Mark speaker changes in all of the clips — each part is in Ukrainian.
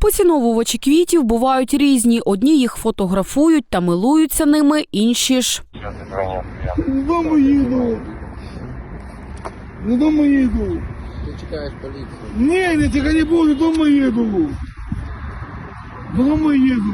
Speaker 1: Поціновувачі квітів бувають різні. Одні їх фотографують та милуються ними, інші ж.
Speaker 2: Додому їду. Додому їду.
Speaker 3: Ти чекаєш поліцію.
Speaker 2: Ні, не тільки не буду, додому їду. Додому їду.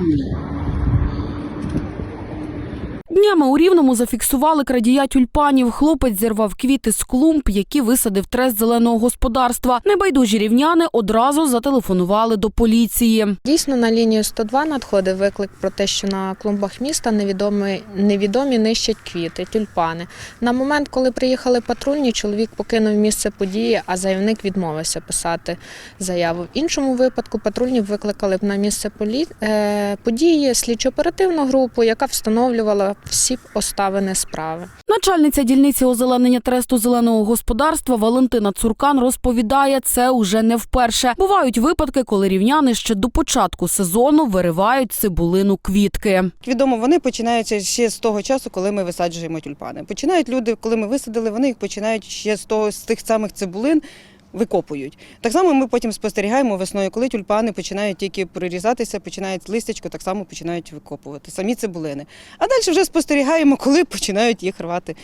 Speaker 1: Днями у Рівному зафіксували крадія тюльпанів. Хлопець зірвав квіти з клумб, які висадив трест зеленого господарства. Небайдужі рівняни одразу зателефонували до поліції.
Speaker 4: Дійсно, на лінію 102 надходив виклик про те, що на клумбах міста невідомі, невідомі нищать квіти, тюльпани. На момент, коли приїхали патрульні, чоловік покинув місце події, а заявник відмовився писати заяву. В іншому випадку патрульні викликали б на місце полі... е, події слідчо-оперативну групу, яка встановлювала всі обставини справи.
Speaker 1: Начальниця дільниці озеленення тресту зеленого господарства Валентина Цуркан розповідає, це уже не вперше. Бувають випадки, коли рівняни ще до початку сезону виривають цибулину квітки.
Speaker 5: Відомо, вони починаються ще з того часу, коли ми висаджуємо тюльпани. Починають люди, коли ми висадили, вони їх починають ще з того з тих самих цибулин. Викопують. Так само ми потім спостерігаємо весною, коли тюльпани починають тільки прорізатися, починають листячко, так само починають викопувати самі цибулини. А далі вже спостерігаємо, коли починають їх рвати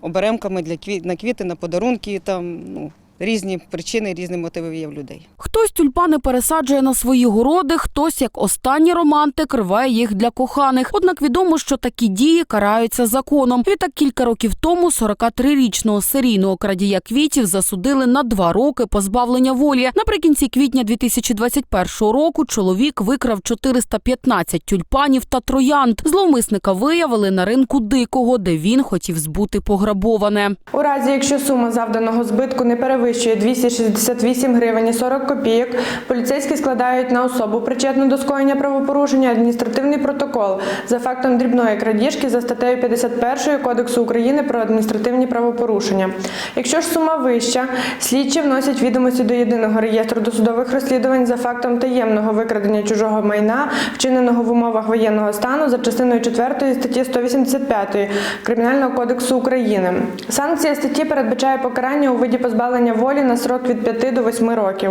Speaker 5: оберемками для квіт, на квіти, на подарунки. Там ну, різні причини, різні мотиви є в людей.
Speaker 1: Хтось тюльпани пересаджує на свої городи, хтось, як останній романтик, рває їх для коханих. Однак відомо, що такі дії караються законом. Відтак кілька років тому 43-річного серійного крадія квітів засудили на два роки позбавлення волі. Наприкінці квітня 2021 року чоловік викрав 415 тюльпанів та троянд. Зловмисника виявили на ринку дикого, де він хотів збути пограбоване.
Speaker 6: У разі, якщо сума завданого збитку не перевищує 268 гривень і 40 копійок, поліцейські складають на особу причетну до скоєння правопорушення адміністративний протокол за фактом дрібної крадіжки за статтею 51 Кодексу України про адміністративні правопорушення. Якщо ж сума вища, слідчі вносять відомості до єдиного реєстру досудових розслідувань за фактом таємного викрадення чужого майна, вчиненого в умовах воєнного стану за частиною 4 статті 185 Кримінального кодексу України. Санкція статті передбачає покарання у виді позбавлення волі на срок від 5 до 8 років.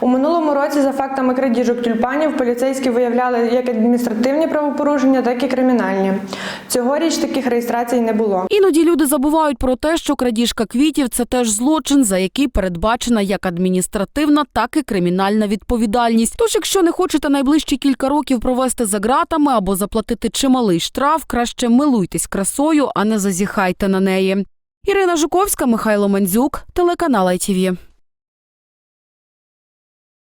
Speaker 6: У минулому році за фактами крадіжок тюльпанів поліцейські виявляли як адміністративні правопорушення, так і кримінальні. Цьогоріч таких реєстрацій не було.
Speaker 1: Іноді люди забувають про те, що крадіжка квітів це теж злочин, за який передбачена як адміністративна, так і кримінальна відповідальність. Тож, якщо не хочете найближчі кілька років провести за ґратами або заплатити чималий штраф, краще милуйтесь красою, а не зазіхайте на неї. Ірина Жуковська, Михайло Мандзюк, телеканал ITV.